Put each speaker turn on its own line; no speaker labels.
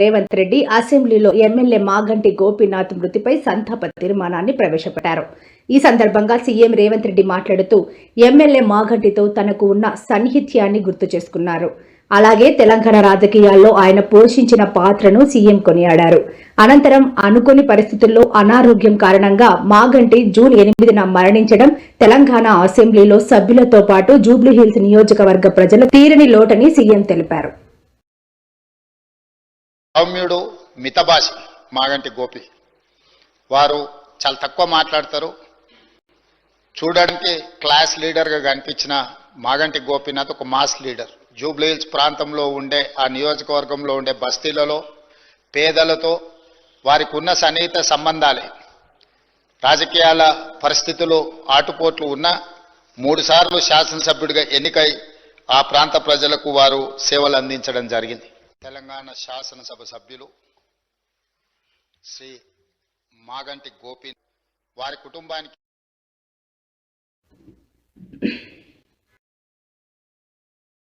రేవంత్ రెడ్డి అసెంబ్లీలో ఎమ్మెల్యే మాగంటి గోపీనాథ్ మృతిపై సంతాప తీర్మానాన్ని ప్రవేశపెట్టారు. ఈ సందర్భంగా సీఎం రేవంత్ రెడ్డి మాట్లాడుతూ ఎమ్మెల్యే మాగంటితో తనకు ఉన్న సన్నిహిత్యాన్ని గుర్తు చేసుకున్నారు. అలాగే తెలంగాణ రాజకీయాల్లో ఆయన పోషించిన పాత్రను సీఎం కొనియాడారు. అనంతరం అనుకోని పరిస్థితుల్లో అనారోగ్యం కారణంగా మాగంటి జూన్ ఎనిమిదిన మరణించడం తెలంగాణ అసెంబ్లీలో సభ్యులతో పాటు జూబ్లీహిల్స్ నియోజకవర్గ ప్రజలు తీరని లోటని సీఎం తెలిపారు.
సౌమ్యుడు మితభాషి మాగంటి గోపి. వారు చాలా తక్కువ మాట్లాడతారు. చూడడానికి క్లాస్ లీడర్గా కనిపించిన మాగంటి గోపీనాథ్ ఒక మాస్ లీడర్. జూబ్లీహిల్స్ ప్రాంతంలో ఉండే ఆ నియోజకవర్గంలో ఉండే బస్తీలలో పేదలతో వారికి ఉన్న సన్నిహిత సంబంధాలే. రాజకీయాల పరిస్థితులు ఆటుపోట్లు ఉన్న మూడుసార్లు శాసనసభ్యుడిగా ఎన్నికై ఆ ప్రాంత ప్రజలకు వారు సేవలు అందించడం జరిగింది. తెలంగాణ శాసనసభ సభ్యులు శ్రీ మాగంటి గోపి వారి కుటుంబానికి